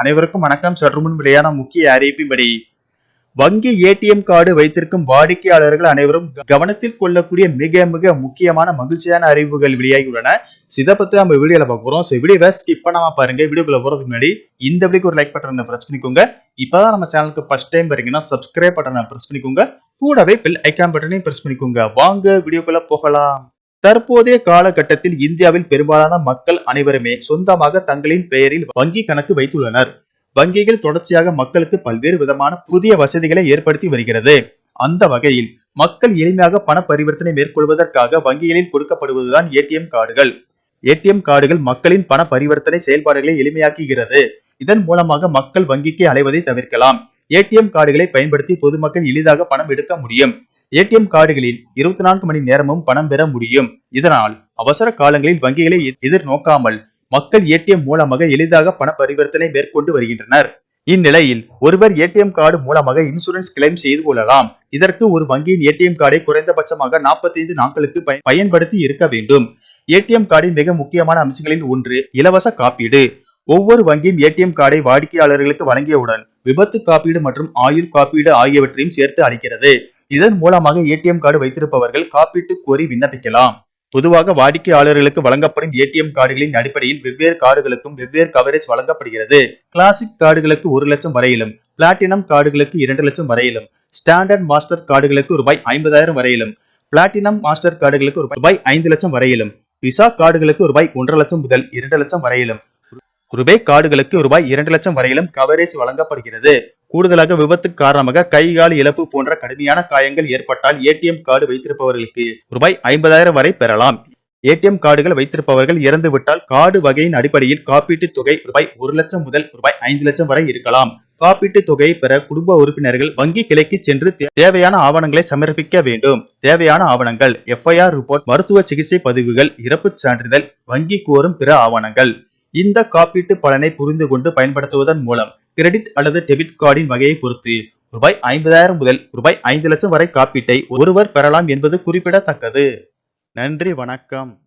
அனைவருக்கும் வணக்கம். சற்று முன் வெளியான முக்கிய அறிவிப்பின்படி வங்கி ஏடிஎம் கார்டு வைத்திருக்கும் வாடிக்கையாளர்கள் அனைவரும் கவனத்தில் கொள்ளக்கூடிய மிக மிக முக்கியமான மகிழ்ச்சியான அறிவுகள் வெளியாகியுள்ளன. இதை பத்தி நம்ம வீடியோல பார்க்க ஸோ வீடியோவை ஸ்கிப் பண்ணாம பாருங்க. வீடியோக்குள்ள போறதுக்கு முன்னாடி இந்த வீடியோக்கு ஒரு லைக் பட்டனை பிரஸ் பண்ணிக்கோங்க. இப்பதான் நம்ம சேனலுக்கு ஃபர்ஸ்ட் டைம் வரீங்கன்னா சப்ஸ்கிரைப் பட்டனை பிரஸ் பண்ணிக்கோங்க. கூடவே பெல் ஐக்கான் பட்டனையும் பிரஸ் பண்ணிக்கோங்க. வாங்க வீடியோக்குள்ள போகலாம். தற்போதைய காலகட்டத்தில் இந்தியாவில் பெரும்பாலான மக்கள் அனைவருமே சொந்தமாக தங்களின் பெயரில் வங்கி கணக்கு வைத்துள்ளனர். வங்கிகள் தொடர்ச்சியாக மக்களுக்கு பல்வேறு விதமான புதிய வசதிகளை ஏற்படுத்தி வருகிறது. அந்த வகையில் மக்கள் எளிமையாக பண பரிவர்த்தனை மேற்கொள்வதற்காக வங்கிகளில் கொடுக்கப்படுவதுதான் ஏடிஎம் கார்டுகள். ஏடிஎம் கார்டுகள் மக்களின் பண பரிவர்த்தனை செயல்பாடுகளை எளிமையாக்குகிறது. இதன் மூலமாக மக்கள் வங்கிக்கு அலைவதை தவிர்க்கலாம். ஏடிஎம் கார்டுகளை பயன்படுத்தி பொதுமக்கள் எளிதாக பணம் எடுக்க முடியும். ஏடிஎம் கார்டுகளில் இருபத்தி நான்கு மணி நேரமும் பணம் பெற முடியும். இதனால் அவசர காலங்களில் வங்கிகளை எதிர்நோக்காமல் மக்கள் ஏடிஎம் மூலமாக எளிதாக பண பரிவர்த்தனை மேற்கொண்டு வருகின்றனர். இந்நிலையில் ஒருவர் ஏடிஎம் கார்டு மூலமாக இன்சூரன்ஸ் கிளைம் செய்து கொள்ளலாம். இதற்கு ஒரு வங்கியின் ஏடிஎம் கார்டை குறைந்தபட்சமாக 45 நாட்களுக்கு பயன்படுத்தி இருக்க வேண்டும். ஏடிஎம் கார்டின் மிக முக்கியமான அம்சங்களில் ஒன்று இலவச காப்பீடு. ஒவ்வொரு வங்கியும் ஏடிஎம் கார்டை வாடிக்கையாளர்களுக்கு வழங்கியவுடன் விபத்து காப்பீடு மற்றும் ஆயுள் காப்பீடு ஆகியவற்றையும் சேர்த்து அளிக்கிறது. இதன் மூலமாக ஏடிஎம் கார்டு வைத்திருப்பவர்கள் காப்பீட்டு கோரி விண்ணப்பிக்கலாம். பொதுவாக வாடிக்கையாளர்களுக்கு வழங்கப்படும் ஏடிஎம் கார்டுகளின் அடிப்படையில் வெவ்வேறு கார்டுகளுக்கும் வெவ்வேறு கவரேஜ் வழங்கப்படுகிறது. கிளாசிக் கார்டுகளுக்கு ஒரு லட்சம் வரையிலும் பிளாட்டினம் கார்டுகளுக்கு இரண்டு லட்சம் வரையிலும் ஸ்டாண்டர்ட் மாஸ்டர் கார்டுகளுக்கு ரூபாய் ஐம்பதாயிரம் வரையிலும் பிளாட்டினம் மாஸ்டர் கார்டுகளுக்கு ரூபாய் ஐந்து லட்சம் வரையிலும் விசா கார்டுகளுக்கு ரூபாய் ஒன்றரை லட்சம் முதல் இரண்டு லட்சம் வரையிலும் ரூபே கார்டுகளுக்கு ரூபாய் இரண்டு லட்சம் வரையிலும் கவரேஜ் வழங்கப்படுகிறது. கூடுதலாக விபத்து காரணமாக கை கால் இழப்பு போன்ற கடுமையான காயங்கள் ஏற்பட்டால் ஏடிஎம் கார்டு வைத்திருப்பவர்களுக்கு ரூபாய் ஐம்பதாயிரம் வரை பெறலாம். ஏடிஎம் கார்டுகள் வைத்திருப்பவர்கள் இறந்துவிட்டால் கார்டு வகையின் அடிப்படையில் காப்பீட்டு தொகை ரூபாய் ஒரு லட்சம் முதல் ரூபாய் ஐந்து லட்சம் வரை இருக்கலாம். காப்பீட்டு தொகையை பெற குடும்ப உறுப்பினர்கள் வங்கி கிளைக்கு சென்று தேவையான ஆவணங்களை சமர்ப்பிக்க வேண்டும். தேவையான ஆவணங்கள் எஃப்ஐஆர் ரிப்போர்ட் மருத்துவ சிகிச்சை பதிவுகள் இறப்புச் சான்றிதழ் வங்கி கோரும் பிற ஆவணங்கள். இந்த காப்பீட்டு பலனை புரிந்து கொண்டு பயன்படுத்துவதன் மூலம் கிரெடிட் அல்லது டெபிட் கார்டின் வகையை பொறுத்து ரூபாய் ஐம்பதாயிரம் முதல் ரூபாய் ஐந்து லட்சம் வரை காப்பீட்டை ஒருவர் பெறலாம் என்பது குறிப்பிடத்தக்கது. நன்றி வணக்கம்.